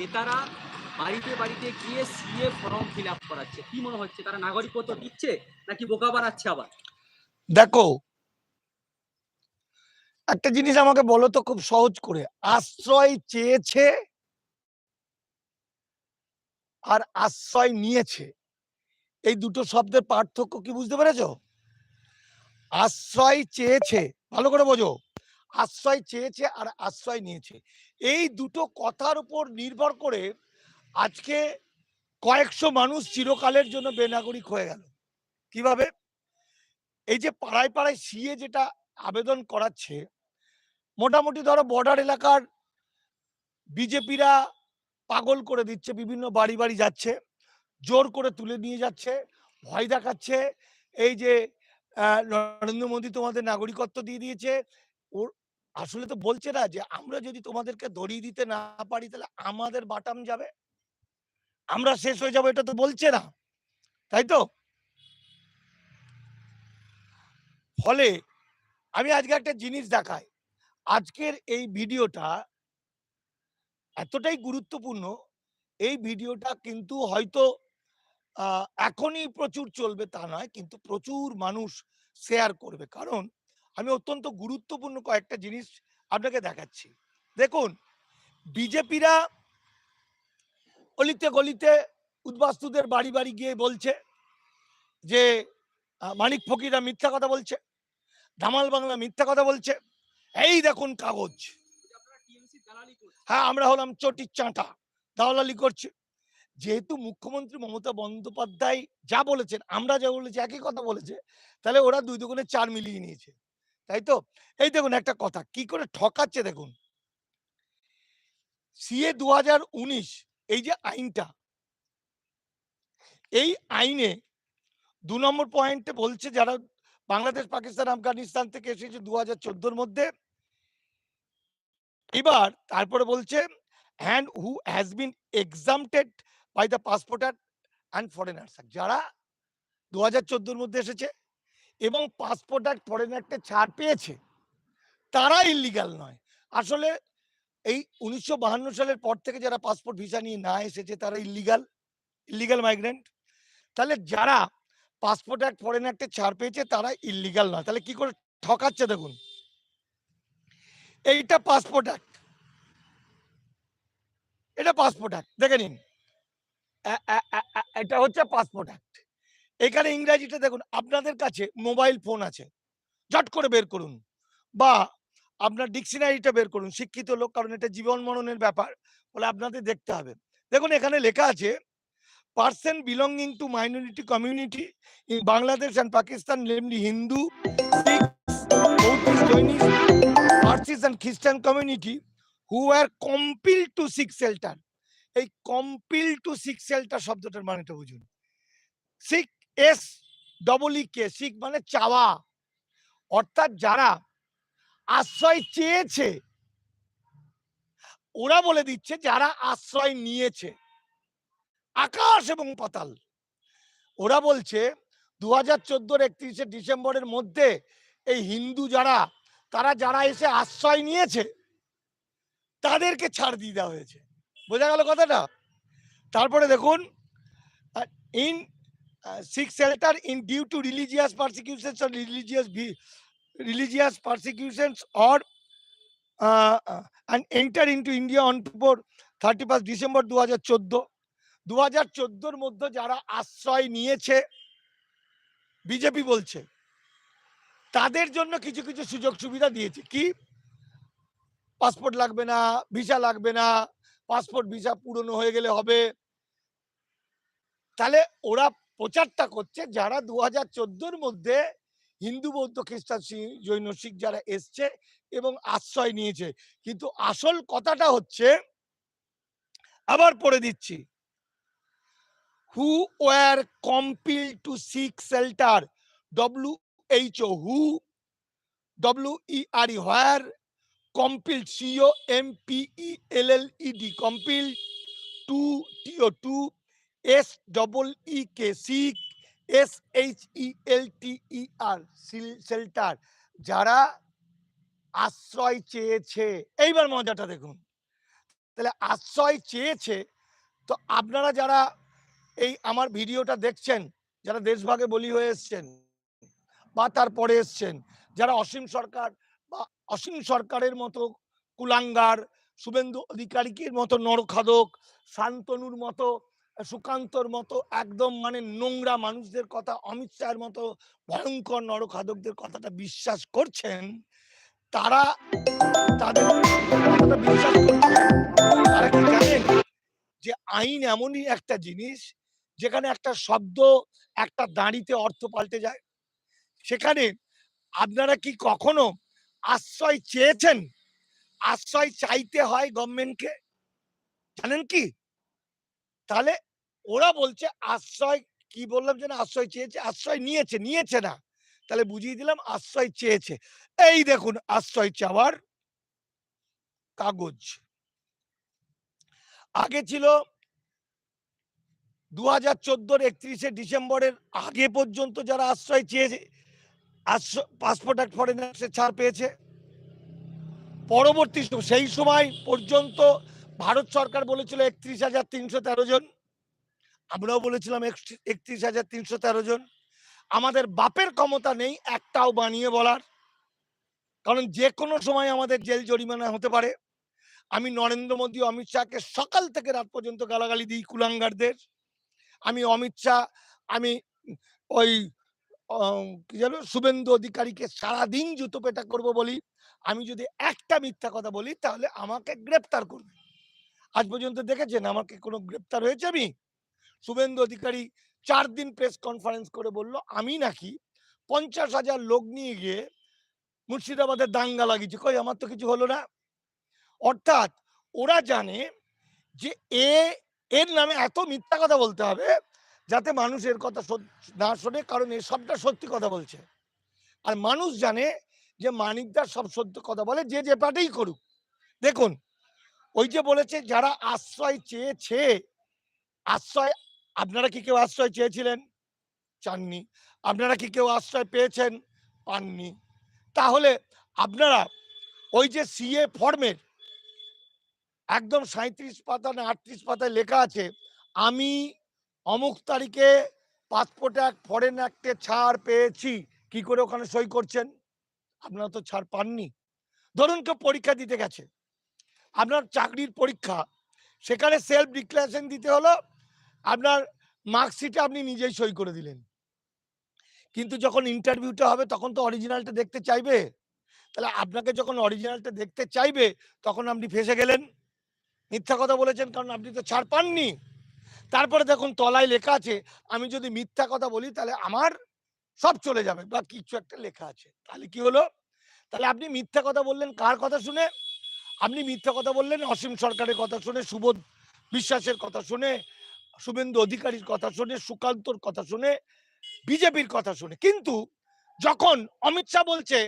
নেতারা বাড়িতে বাড়িতে গিয়ে সিএ ফর্ম ফিল আপ করাচ্ছে। কি মনে হচ্ছে? তারা নাগরিকত্ব দিচ্ছে নাকি বোকা বানাচ্ছে আবার? দেখো, একটা জিনিস আমাকে বলো তো খুব সহজ করে। আশ্রয় চেয়েছে আর আশ্রয় নিয়েছে। এই দুটো শব্দের পার্থক্য কি বুঝতে পেরেছ? আশ্রয় চেয়েছে, ভালো করে বোঝো। আশ্রয় চেয়েছে আর আশ্রয় নিয়েছে। এই দুটো কথার উপর নির্ভর করে আজকে কয়েকশো মানুষ চিরকালের জন্য বেনাগরিক হয়ে গেল। কীভাবে? এই যে পাড়ায় পাড়ায় সিএ যেটা আবেদন করাচ্ছে, মোটামুটি ধরো বর্ডার এলাকার বিজেপিরা পাগল করে দিচ্ছে, বিভিন্ন বাড়ি বাড়ি যাচ্ছে, জোর করে তুলে নিয়ে যাচ্ছে, ভয় দেখাচ্ছে, এই যে নরেন্দ্র মোদী তোমাদের নাগরিকত্ব দিয়ে দিয়েছে, ওর আসলে তো বলছে না যে, আমরা যদি তোমাদেরকে ধরিয়ে দিতে না পারি, তাহলে আমাদের বাটাম যাবে। আমরা শেষ হয়ে যাব। এটা তো বলছে না। তাই তো? ফলে আমি আজকে একটা জিনিস দেখাই। আজকের এই ভিডিওটা এতটাই গুরুত্বপূর্ণ। এই ভিডিওটা কিন্তু হয়তো এখনই প্রচুর চলবে তা নয়, কিন্তু প্রচুর মানুষ শেয়ার করবে। কারণ আমি অত্যন্ত গুরুত্বপূর্ণ কয়েকটা জিনিস আপনাকে দেখাচ্ছি। দেখুন, বিজেপিরা অলিতে গলিতে উদ্বাস্তুদের বাড়ি বাড়ি গিয়ে বলছে যে মানিক ফকিরা মিথ্যা কথা বলছে, ধামাল বাংলা মিথ্যা কথা বলছে, এই দেখুন কাগজ। হ্যাঁ আমরা হলাম চটির চাঁটা দাওলালি করছে। যেহেতু মুখ্যমন্ত্রী মমতা বন্দ্যোপাধ্যায় যা বলেছেন, আমরা যা বলেছি, একই কথা বলেছে, তাহলে ওরা দুই দুগুণে চার মিলিয়ে নিয়েছে। তাই তো? এই দেখুন একটা কথা, কি করে ঠকাচ্ছে দেখুন। সিএ দু হাজার উনিশ, এই যে আইনটা, এই আইনে দু নম্বর পয়েন্টে বলছে যারা বাংলাদেশ, পাকিস্তান, আফগানিস্তান থেকে এসেছে দু হাজার মধ্যে, এবার তারপরে বলছে and who has been exempted by the passport and foreigners যারা দু হাজার মধ্যে এসেছে এবং পাসপোর্ট অ্যাক্ট ফরেন অ্যাক্টে ছাড় পেয়েছে। তারা ইলিগাল নয়। আসলে এই উনিশশো সালের পর থেকে যারা পাসপোর্ট ভিসা নিয়ে না এসেছে, তারা ইলিগাল ইলিগাল মাইগ্রেন্ট তাহলে যারা পাসপোর্ট অ্যাক্ট ফরেন অ্যাক্টে ছাড় পেয়েছে, তারা ইলিগাল নয়। তাহলে কি করে ঠকাচ্ছে দেখুন? এইটা পাসপোর্ট অ্যাক্ট এটা পাসপোর্ট অ্যাক্ট দেখে নিন। এটা হচ্ছে পাসপোর্ট অ্যাক্ট এখানে ইংরাজিটা দেখুন, আপনাদের কাছে মোবাইল ফোন আছে। ঝট করে বের করুন। বা আপনার ডিকশনারিটা বের করুন, শিক্ষিত লোক, কারণ এটা জীবন মরণের ব্যাপার, বলে আপনাদের দেখতে হবে। দেখুন, এখানে লেখা আছে person belonging to minority community in Bangladesh and Pakistan namely Hindu Sikh Parsis and Christian community who are compel to seek shelter এই কম্পিল টু সিক শেল্টার শব্দটার মানেটা বুঝুন। Seek S double E K, seek মানে চাওয়া। অর্থাৎ যারা আশ্রয় চেয়েছে, ওরা বলে দিচ্ছে যারা আশ্রয় নিয়েছে। আকাশ এবং পাতাল। ওরা বলছে দু হাজার চোদ্দোর একত্রিশে ডিসেম্বরের মধ্যে এই হিন্দু যারা, তারা যারা এসে আশ্রয় নিয়েছে, তাদেরকে ছাড় দিয়ে দেওয়া হয়েছে। বোঝা গেল কথাটা? তারপরে দেখুন in seek shelter in due to religious persecutions or religious religious persecutions or uh, uh, and enter into India on before 31st December 2014 দু হাজার চোদ্দোর মধ্যে যারা আশ্রয় নিয়েছে বিজেপি বলছে তাদের জন্য কিছু কিছু সুযোগ সুবিধা দিয়েছে। কি? পাসপোর্ট লাগবে না ভিসা লাগবে না পাসপোর্ট ভিসা পুরনো হয়ে গেলে হবে। তাহলে ওরা প্রচারটা করছে যারা দু হাজার মধ্যে হিন্দু, বৌদ্ধ, খ্রিস্টান জৈন, শিখ যারা এসছে এবং আশ্রয় নিয়েছে। কিন্তু আসল কথাটা হচ্ছে, আবার পড়ে দিচ্ছি। Who were compel to seek shelter W H O who W E R E compel C O M P E L L E D compel to T O to S double E K seek S H E L T E R shelter যারা আশ্রয় চেয়েছে, এইবার মজাটা দেখুন। তাহলে আশ্রয় চেয়েছে, তো আপনারা যারা এই আমার ভিডিওটা দেখছেন, যারা দেশভাগে বলি হয়ে এসছেন বা তারপরে এসছেন, যারা অসীম সরকার বা অসীম সরকারের মতো কুলাঙ্গার, শুভেন্দু অধিকারীর মতো নরখাদক, শান্তনুর মতো সুকান্তর মতো একদম মানে নোংরা মানুষদের কথা, অমিত শাহের মতো ভয়ঙ্কর নরখাদকদের কথাটা বিশ্বাস করছেন, তারা তাদের বিশ্বাস করছেন। তারা কি জানেন যে আইন এমনই একটা জিনিস, যেখানে একটা শব্দ একটা দাঁড়িতে অর্থ পাল্টে যায়? সেখানে আপনারা কি কখনো আশ্রয় চেয়েছেন? আশ্রয় চাইতে হয় গভর্নমেন্টকে জানেন কি? তাহলে ওরা বলছে, আশ্রয় কি বললাম যে না আশ্রয় চেয়েছে, আশ্রয় নিয়েছে নিয়েছে না। তাহলে বুঝিয়ে দিলাম, আশ্রয় চেয়েছে। এই দেখুন, আশ্রয় চাওয়ার কাগজ। আগে ছিল দু হাজার চোদ্দোর একত্রিশে ডিসেম্বরের আগে পর্যন্ত যারা আশ্রয় চেয়েছে পাসপোর্ট অ্যাক্ট ফরেনার্সে ছাড় পেয়েছে। পরবর্তী সেই সময় পর্যন্ত ভারত সরকার বলেছিল একত্রিশ হাজার তিনশো তেরো জন। আমরাও বলেছিলাম একত্রিশ হাজার তিনশো তেরো জন। আমাদের বাপের ক্ষমতা নেই একটাও বানিয়ে বলার। কারণ যে কোনো সময় আমাদের জেল জরিমানা হতে পারে। আমি নরেন্দ্র মোদী অমিত শাহকে সকাল থেকে রাত পর্যন্ত গালাগালি দিই কুলাঙ্গারদের। আমি অমিত শাহ, আমি ওই কি জানো শুভেন্দু অধিকারীকে সারাদিন জুতো পেটা করব বলি। আমি যদি একটা মিথ্যা কথা বলি, তাহলে আমাকে গ্রেপ্তার করবে। আজ পর্যন্ত দেখেছেন আমাকে কোনো গ্রেপ্তার হয়েছে আমি? শুভেন্দু অধিকারী চার দিন প্রেস কনফারেন্স করে বলল, আমি নাকি পঞ্চাশ হাজার লোক নিয়ে গিয়ে মুর্শিদাবাদের দাঙ্গা লাগিয়েছি। কই, আমার তো কিছু হলো না। অর্থাৎ ওরা জানে যে এ, এর নামে এত মিথ্যা কথা বলতে হবে যাতে মানুষ এর কথা না শোনে, কারণ এ সবটা সত্যি কথা বলছে। আর মানুষ জানে যে মানিকদার সব সত্য কথা বলে, যে যে পাটেই করুক। দেখুন, ওই যে বলেছে, যারা আশ্রয় চেয়েছে, আশ্রয় আপনারা কি কেউ আশ্রয় চেয়েছিলেন? চাননি। আপনারা কি কেউ আশ্রয় পেয়েছেন? পাননি। তাহলে আপনারা ওই যে সিএ ফর্মের একদম সাঁত্রিশ পাতা না আটত্রিশ পাতায় লেখা আছে, আমি অমুক তারিখে পাসপোর্ট অ্যাক্ট ফরেন অ্যাক্টে ছাড় পেয়েছি। কি করে ওখানে সই করছেন? আপনারা তো ছাড় পাননি। ধরুন কেউ পরীক্ষা দিতে গেছে। আপনার চাকরির পরীক্ষা। সেখানে সেলফ ডিক্লারেশন দিতে হলো আপনার মার্কশিটে আপনি নিজেই সই করে দিলেন। কিন্তু যখন ইন্টারভিউটা হবে তখন তো অরিজিনালটা দেখতে চাইবে। তাহলে আপনাকে যখন অরিজিনালটা দেখতে চাইবে তখন আপনি ফেসে গেলেন। মিথ্যা কথা বলেছেন কারণ আপনি তো ছাড় পাননি। তারপরে দেখুন তলায় লেখা আছে, আমি যদি মিথ্যা কথা বলি তাহলে আমার সব চলে যাবে। বা কিছু একটা লেখা আছে। তাহলে কি হলো? তাহলে আপনি মিথ্যা কথা বললেন কার কথা শুনে? আপনি মিথ্যা কথা বললেন অসীম সরকারের কথা শুনে, সুবোধ বিশ্বাসের কথা শুনে শুভেন্দু অধিকারীর কথা শুনে, সুকান্তর কথা শুনে, বিজেপির কথা শুনে। কিন্তু যখন অমিত শাহ বলছে,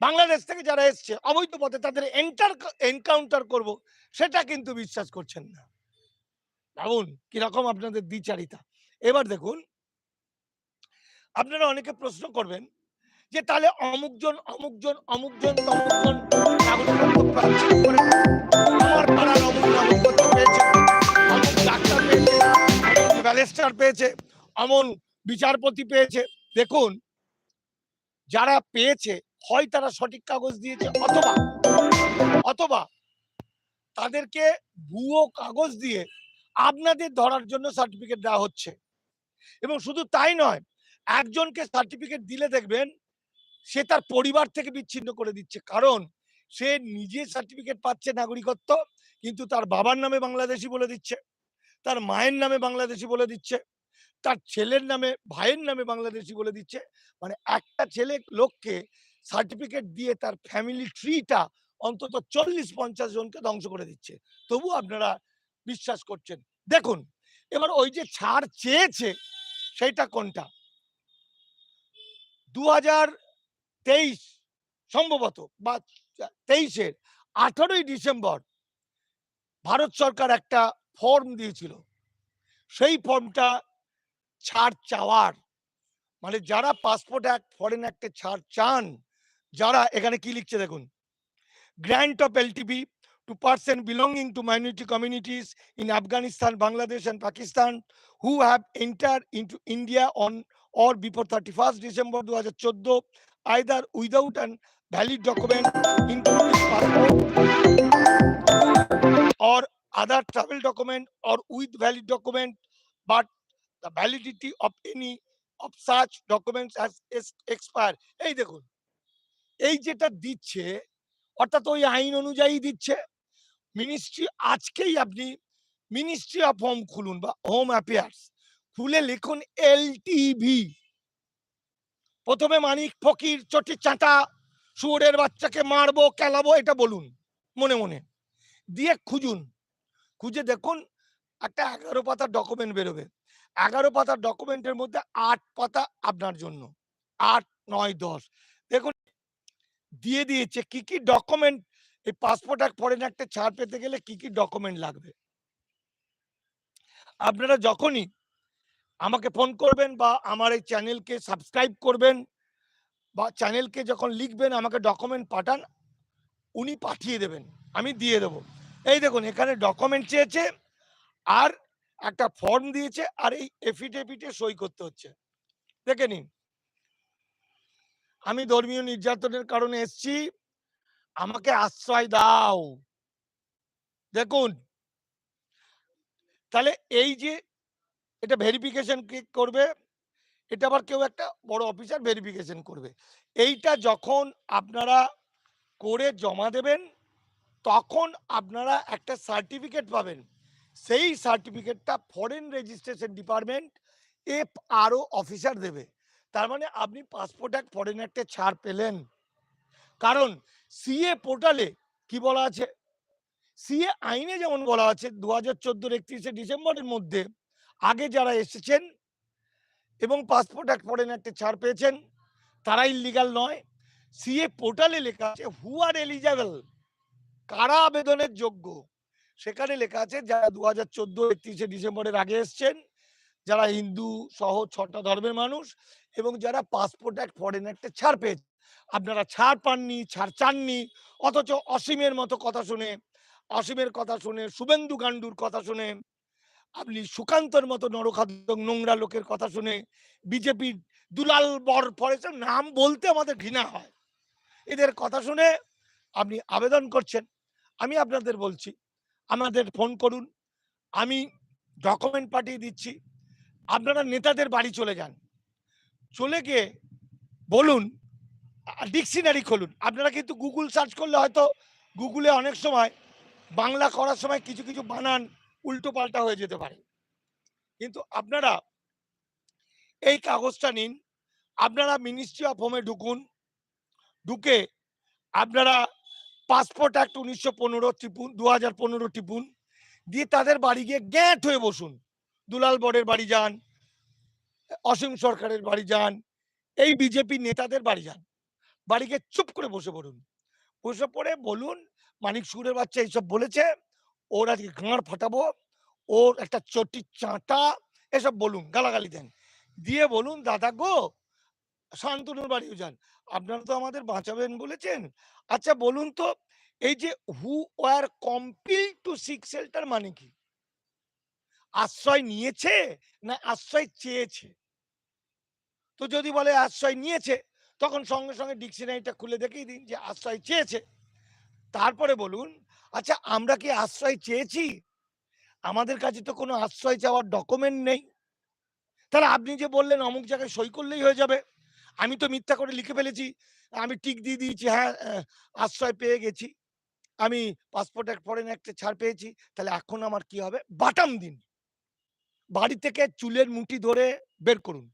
বাংলাদেশ থেকে যারা এসছে, অবৈধ পথে তাদের এন্টার এনকাউন্টার করব, সেটা কিন্তু বিশ্বাস করছেন না। ভাবুন, কীরকম আপনাদের দ্বিচারিতা। এবার দেখুন, আপনারা অনেকে প্রশ্ন করবেন যে, তাহলে অমুকজন অমুকজন অমুকজন, তমুকজন আমার পাড়ার অমুক অমুক ব্যারিস্টার পেয়েছে, অমন বিচারপতি পেয়েছে। দেখুন, যারা পেয়েছে, হয় তারা সঠিক কাগজ দিয়েছে অথবা অথবা তাদেরকে ভুয়ো কাগজ দিয়ে আপনাদের ধরার জন্য সার্টিফিকেট দেওয়া হচ্ছে। এবং শুধু তাই নয়, একজনকে সার্টিফিকেট দিলে দেখবেন, সে তার পরিবার থেকে বিচ্ছিন্ন করে দিচ্ছে। কারণ, সে নিজে সার্টিফিকেট পাচ্ছে নাগরিকত্ব, কিন্তু তার বাবার নামে বাংলাদেশি বলে দিচ্ছে। তার মায়ের নামে বাংলাদেশি বলে দিচ্ছে, তার ছেলের নামে, ভাইয়ের নামে বাংলাদেশি বলে দিচ্ছে। মানে একটা ছেলে লোককে সার্টিফিকেট দিয়ে তার ফ্যামিলি ট্রিটা অন্তত চল্লিশ পঞ্চাশ জনকে ধ্বংস করে দিচ্ছে। তবু আপনারা বিশ্বাস করছেন। দেখুন, এবার ওই যে ছাড় চেয়েছে সেটা কোনটা? দু তেইশ সম্ভবত বা তেইশের, আঠারোই ডিসেম্বর ভারত সরকার একটা ফর্ম দিয়েছিল। সেই ফর্মটা ছাড় চাওয়ার। মানে যারা পাসপোর্ট অ্যাক্ট ফরেন অ্যাক্টে ছাড় চান, যারা, এখানে কি লিখছে দেখুন? Grant of LTP to person belonging to minority communities in Afghanistan Bangladesh and Pakistan who have enter into India on or before thirty first December দু হাজার চোদ্দ either without an valid document including passport or other travel document or with valid document, but the validity of any of such documents has expired. এই দেখুন এই যেটা দিচ্ছে অর্থাৎ ওই আইন অনুযায়ী দিচ্ছে মিনিস্ট্রি আজকেই আপনি মিনিস্ট্রি অফ হোম খুলুন বা হোম অ্যাফেয়ার্স খুলে লিখুন এল এলটিভি প্রথমে মানিক ফকির চটি চাটা শুয়োরের বাচ্চাকে মারবো কেলাবো এটা বলুন মনে মনে। দিয়ে খুঁজুন। খুঁজে দেখুন, একটা এগারো পাতার ডকুমেন্ট বেরোবে। এগারো পাতার ডকুমেন্টের মধ্যে আট পাতা আপনার জন্য। আট, নয়, দশ। দেখুন, দিয়ে দিয়েছে কি কি ডকুমেন্ট এই পাসপোর্ট এক ফরেন একটা ছাড় পেতে গেলে কি কি ডকুমেন্ট লাগবে? আপনারা যখনই আমাকে ফোন করবেন বা আমার এই চ্যানেলকে সাবস্ক্রাইব করবেন বা চ্যানেলকে যখন লিখবেন, আমাকে ডকুমেন্ট পাঠান, উনি পাঠিয়ে দেবেন। আমি দিয়ে দেবো। এই দেখুন, এখানে ডকুমেন্ট চেয়েছে আর একটা ফর্ম দিয়েছে আর এই এফিডেভিটে সই করতে হচ্ছে। দেখে নিন। আমি ধর্মীয় নির্যাতনের কারণে এসছি, আমাকে আশ্রয় দাও। দেখুন, তাহলে এই যে এটা ভেরিফিকেশন করবে, এটা আবার কেউ একটা বড় অফিসার ভেরিফিকেশন করবে। এইটা যখন আপনারা করে জমা দেবেন তখন আপনারা একটা সার্টিফিকেট পাবেন। সেই সার্টিফিকেটটা foreign registration department F R O officer দেবে। তার মানে আপনি পাসপোর্ট এক ফরেন একটা ছাড় পেলেন। কারণ সিএ পোর্টালে কি বলা আছে? সিএ আইনে যেমন বলা আছে দু হাজার চোদ্দোর একত্রিশে ডিসেম্বরের মধ্যে আগে যারা এসেছেন এবং পাসপোর্ট এক ফরেন একটা ছাড় পেয়েছেন, তারা ইলিগাল নয়। সিএ পোর্টালে লেখা আছে হু আর এলিজেবল কারা আবেদনের যোগ্য? সেখানে লেখা আছে, যারা দু হাজার চোদ্দ একত্রিশে ডিসেম্বরের আগে এসছেন, যারা হিন্দু, সহ ছটা ধর্মের মানুষ এবং যারা পাসপোর্ট এক ফরেন একটা ছাড় পেয়েছে। আপনারা ছাড় পাননি, ছাড় চাননি, অথচ অসীমের মতো কথা শুনে, অসীমের কথা শুনে, শুভেন্দু গান্ডুর কথা শুনে, আপনি সুকান্তর মতো নরখাদ্য নোংরা লোকের কথা শুনে বিজেপির দুলাল বর ফরেস্টের নাম বলতে আমাদের ঘৃণা হয়। এদের কথা শুনে আপনি আবেদন করছেন। আমি আপনাদের বলছি, আমাদের ফোন করুন, আমি ডকুমেন্ট পাঠিয়ে দিচ্ছি, আপনারা নেতাদের বাড়ি চলে যান। চলে গিয়ে বলুন ডিকশনারি খুলুন। আপনারা কিন্তু গুগল সার্চ করলে হয়তো গুগলে অনেক সময় বাংলা করার সময় কিছু কিছু বানান উল্টো পাল্টা হয়ে যেতে পারে। কিন্তু আপনারা এই কাগজটা নিন, আপনারা মিনিস্ট্রি অফ হোমে ঢুকুন, ঢুকে আপনারা পাসপোর্ট অ্যাক্ট উনিশশো পনেরো টিপুন দু হাজার পনেরো টিপুন। দিয়ে তাদের বাড়ি গিয়ে গ্যাঁট হয়ে বসুন। দুলাল বরের বাড়ি যান, অসীম সরকারের বাড়ি যান, এই বিজেপি নেতাদের বাড়ি যান। বাড়ি গিয়ে চুপ করে বসে পড়ুন। বসে পড়ে বলুন, মানিক সুরের বাচ্চা এইসব বলেছে, ওর আজকে গাঁড় ফাটাবো, ওর একটা চটি চাঁটা, এসব বলুন, গালাগালি দেন। দিয়ে বলুন, দাদা গো, শান্তনুর বাড়িও যান। আপনারা তো আমাদের বাঁচাবেন বলেছেন। আচ্ছা বলুন তো, এই যে who are compel to seek shelter মানে কি? আশ্রয় নিয়েছে না আশ্রয় চেয়েছে? তো যদি বলে আশ্রয় নিয়েছে, তখন সঙ্গে সঙ্গে ডিকশনারিটা খুলে দেখিয়ে দিন যে আশ্রয় চেয়েছে। তারপরে বলুন আচ্ছা আমরা কি আশ্রয় চেয়েছি? আমাদের কাছে তো কোনো আশ্রয় চাওয়ার ডকুমেন্ট নেই। তাহলে আপনি যে বললেন, অমুক জায়গায় সই করলেই হয়ে যাবে। আমি তো মিথ্যা করে লিখে ফেলেছি। আমি টিক দিয়ে দিয়েছি হ্যাঁ আশ্রয় পেয়ে গেছি। আমি পাসপোর্ট এক ফরেন একটা ছাড় পেয়েছি। তাহলে এখন আমার কি হবে? বাটাম দিন। বাড়ি থেকে চুলের মুঠি ধরে বের করুন।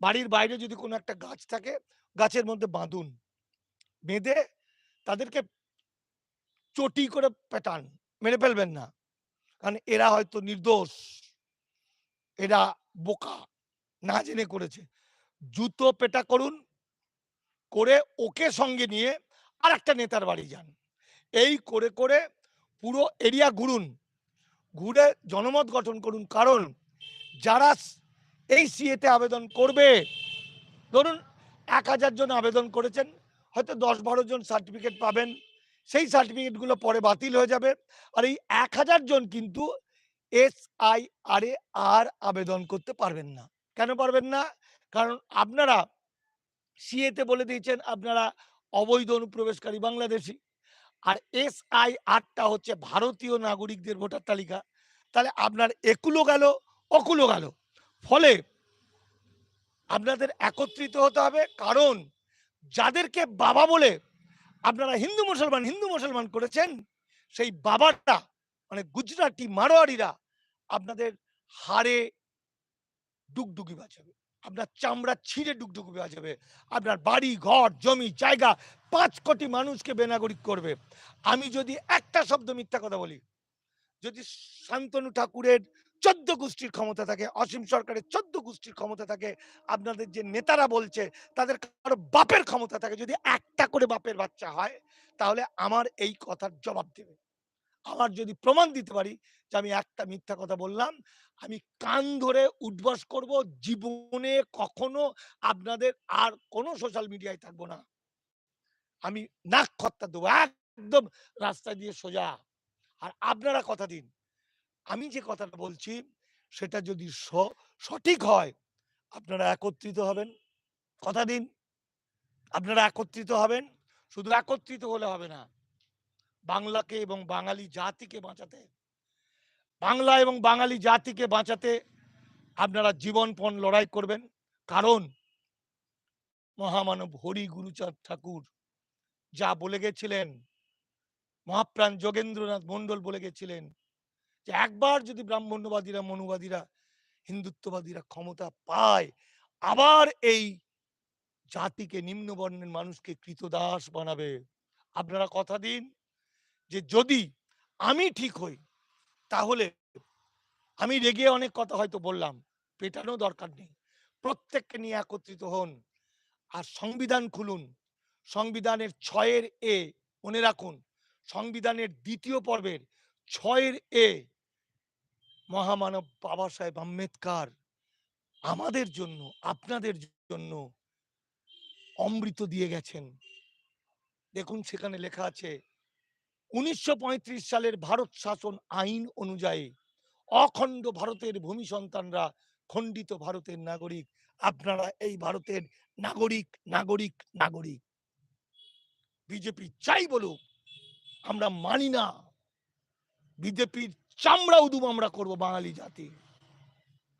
বাড়ির বাইরে যদি কোনো একটা গাছ থাকে, গাছের মধ্যে বাঁধুন। বেঁধে তাদেরকে চটি করে পেটান। মেরে ফেলবেন না। কারণ এরা হয়তো নির্দোষ। এরা বোকা। না জেনে করেছে। জুতো পেটা করুন, করে ওকে সঙ্গে নিয়ে আর একটা নেতার বাড়ি যান। এই করে করে পুরো এরিয়া ঘুরুন। ঘুরে জনমত গঠন করুন। কারণ যারা এই সিএতে আবেদন করবে, ধরুন এক হাজার জন আবেদন করেছেন, হয়তো দশ বারো জন সার্টিফিকেট পাবেন। সেই সার্টিফিকেটগুলো পরে বাতিল হয়ে যাবে। আর এই এক হাজার জন কিন্তু এস আই আর এ আর আবেদন করতে পারবেন না। কেন পারবেন না? কারণ আপনারা সিএতে বলে দিয়েছেন আপনারা অবৈধ অনুপ্রবেশকারী বাংলাদেশি। আর এস আই আরটা হচ্ছে ভারতীয় নাগরিকদের ভোটার তালিকা। তাহলে আপনার একুলো গেল, অকুলো গেল। ফলে আপনাদের একত্রিত হতে হবে। কারণ যাদেরকে বাবা বলে আপনারা হিন্দু মুসলমান হিন্দু মুসলমান করেছেন, সেই বাবাটা মানে গুজরাটি মারোয়ারিরা আপনাদের হাড়ে ডুগডুগি বাজাবে। আপনার চামড়া ছিঁড়ে ডুগডুগি যাবে। আপনার বাড়ি, ঘর, জমি, জায়গা পাঁচ কোটি মানুষকে বেনাগরিক করবে। আমি যদি একটা শব্দ মিথ্যা কথা বলি, যদি শান্তনু ঠাকুরের চোদ্দ গোষ্ঠীর ক্ষমতা থাকে, অসীম সরকারের চোদ্দ গোষ্ঠীর ক্ষমতা থাকে, আপনাদের যে নেতারা বলছে, তাদের কারও বাপের ক্ষমতা থাকে। যদি একটা করে বাপের বাচ্চা হয়, তাহলে আমার এই কথার জবাব দেবে। আমার যদি প্রমাণ দিতে পারি যে আমি একটা মিথ্যা কথা বললাম, আমি কান ধরে উদ্বাস করব, জীবনে কখনো আপনাদের আর কোনো সোশ্যাল মিডিয়ায় থাকব না। আমি নাক খত্তা দেবো, একদম রাস্তা দিয়ে সোজা। আর আপনারা কথা দিন। আমি যে কথাটা বলছি, সেটা যদি সঠিক হয়, আপনারা একত্রিত হবেন। কথা দিন। আপনারা একত্রিত হবেন। শুধু একত্রিত হলে হবে না। বাংলাকে এবং বাঙালি জাতিকে বাঁচাতে। বাংলা এবং বাঙালি জাতিকে বাঁচাতে আপনারা জীবনপণ লড়াই করবেন। কারণ মহামানব হরি গুরুচাঁদ ঠাকুর যা বলে গেছিলেন, মহাপ্রাণ যোগেন্দ্রনাথ মণ্ডল বলে গেছিলেন যে একবার যদি ব্রাহ্মণ্যবাদীরা, মনুবাদীরা, হিন্দুত্ববাদীরা ক্ষমতা পায়, আবার এই জাতিকে নিম্নবর্ণের মানুষকে কৃতদাস বানাবে। আপনারা কথা দিন। যে যদি আমি ঠিক হই, তাহলে আমি রেগে অনেক কথা হয়তো বললাম, পেটানো দরকার নেই। প্রত্যেককে নিয়ে একত্রিত হন আর সংবিধান খুলুন। সংবিধানের ছয়ের এ মনে রাখুন, সংবিধানের দ্বিতীয় পর্বের ছয়ের এ মহামানব বাবা সাহেব আম্বেদকার আমাদের জন্য, আপনাদের জন্য অমৃত দিয়ে গেছেন। দেখুন সেখানে লেখা আছে উনিশশো পঁয়ত্রিশ সালের ভারত শাসন আইন অনুযায়ী অখণ্ড ভারতের ভূমি সন্তানরা খণ্ডিত ভারতের নাগরিক। আপনারা এই ভারতের নাগরিক নাগরিক নাগরিক। বিজেপি চাই বলুক, আমরা মানি না। বিজেপির চামড়া উদুম আমরা করব বাঙালি জাতি।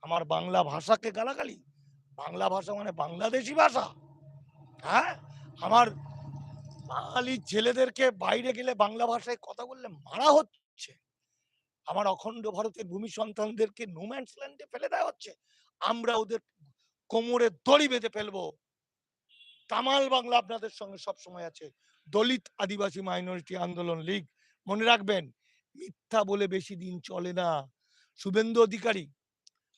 আমার বাংলা ভাষাকে গালাগালি? বাংলা ভাষা মানে বাংলাদেশি ভাষা? হ্যাঁ? আমার বাঙালি ছেলেদেরকে বাইরে গেলে বাংলা ভাষায় কথা বললে মারা হচ্ছে। আমার অখণ্ড ভারতের ভূমি সন্তানদেরকে নোম্যান্স ল্যান্ডে ফেলে দেওয়া হচ্ছে। আমরা ওদের কোমরে দড়ি বেঁধে ফেলব। তামাল বাংলা আপনাদের সঙ্গে সব সময় আছে। দলিত আদিবাসী মাইনরিটি আন্দোলন লীগ। মনে রাখবেন, মিথ্যা বলে বেশি দিন চলে না। শুভেন্দু অধিকারী,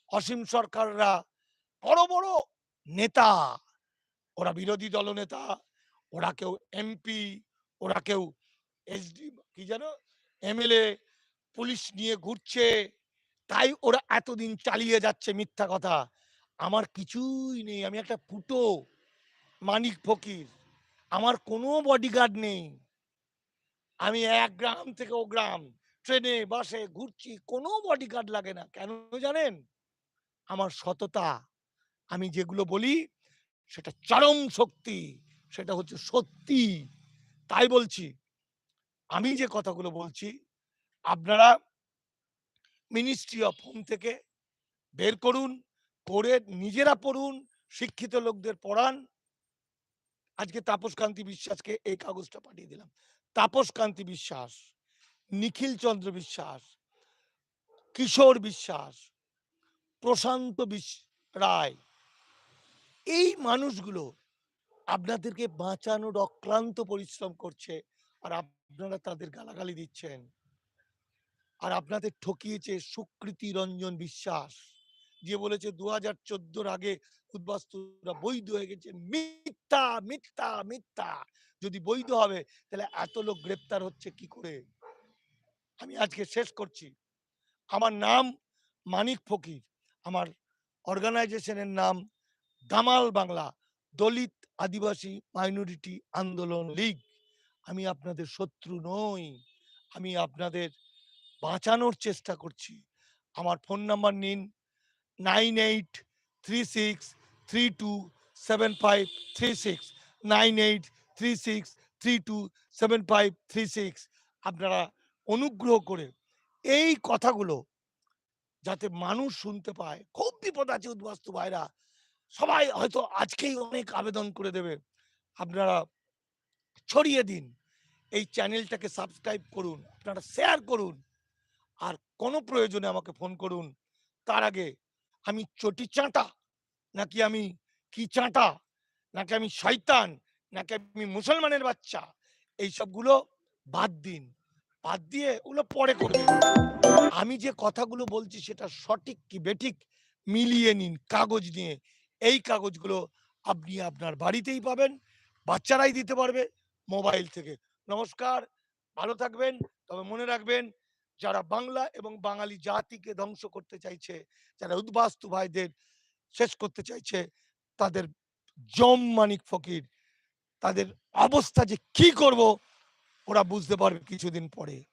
অসীম সরকাররা বড় বড় নেতা। ওরা বিরোধী দলনেতা। ওরা কেউ এমপি, ওরা কেউ এসডি, কি যেন এমএলএ, পুলিশ নিয়ে ঘুরছে। তাই ওরা এতদিন চালিয়ে যাচ্ছে মিথ্যা কথা। আমার কিছুই নেই। আমি একটা ফুটো, মানিক ফকির। আমার কোনো বডিগার্ড নেই। আমি এক গ্রাম থেকে ও গ্রাম, ট্রেনে, বাসে ঘুরছি, কোনো বডিগার্ড লাগে না। কেন জানেন? আমার সততা। আমি যেগুলো বলি, সেটা চরম শক্তি। সেটা হচ্ছে সত্যি। তাই বলছি, আমি যে কথাগুলো বলছি, আপনারা মিনিস্ট্রি অফ হোম থেকে বের করুন করে নিজেরা পড়ুন, শিক্ষিত লোকদের পড়ান। আজকে তাপস কান্তি বিশ্বাসকে এই কাগজটা পাঠিয়ে দিলাম। তাপস কান্তি বিশ্বাস, নিখিল চন্দ্র বিশ্বাস, কিশোর বিশ্বাস, প্রশান্ত বিশ- রায়, এই মানুষগুলো আপনাদেরকে বাঁচানোর অক্লান্ত পরিশ্রম করছে। আর আপনারা তাদের গালাগালি দিচ্ছেন। আর আপনাদের ঠকিয়েছে সুকৃতি রঞ্জন বিশ্বাস। যে বলেছে দু হাজার চোদ্দোর আগে উদ্বাস্তুরা বৈধ হয়ে গেছে। মিথ্যা মিথ্যা মিথ্যা। যদি বৈধ হবে, তাহলে এত লোক গ্রেপ্তার হচ্ছে কি করে? আমি আজকে শেষ করছি। আমার নাম মানিক ফকির। আমার অর্গানাইজেশনের নাম দামাল বাংলা। দলিত আদিবাসী মাইনরিটি আন্দোলন লীগ। আমি আপনাদের শত্রু নই। আমি আপনাদের বাঁচানোর চেষ্টা করছি। আমার ফোন নাম্বার নিন nine eight three six three two seven five three six. Nine eight three six three two seven five three six. আপনারা অনুগ্রহ করে এই কথাগুলো যাতে মানুষ শুনতে পায়। খুব বিপদ আছে উদ্বাস্তু ভাইরা। সবাই হয়তো আজকেই অনেক আবেদন করে দেবে। আপনারা ছড়িয়ে দিন। এই চ্যানেলটাকে সাবস্ক্রাইব করুন, আপনারা শেয়ার করুন, আর কোনো প্রয়োজনে আমাকে ফোন করুন। তার আগে আমি চটি চাঁটা, নাকি আমি কি চাঁটা, নাকি আমি শয়তান, নাকি আমি মুসলমানের বাচ্চা, এই সবগুলো বাদ দিন। বাদ দিয়ে ওগুলো পরে করবেন। আমি যে কথাগুলো বলছি সেটা সঠিক কি বেঠিক মিলিয়ে নিন, কাগজ নিয়ে। এই কাগজগুলো আপনি আপনার বাড়িতেই পাবেন। বাচ্চারাই দিতে পারবে মোবাইল থেকে। নমস্কার, ভালো থাকবেন। তবে মনে রাখবেন, যারা বাংলা এবং বাঙালি জাতিকে ধ্বংস করতে চাইছে, যারা উদ্বাস্তু ভাইদের শেষ করতে চাইছে, তাদের জম মানিক ফকির, তাদের অবস্থা যে কি করব, ওরা বুঝতে পারবে কিছুদিন পরে।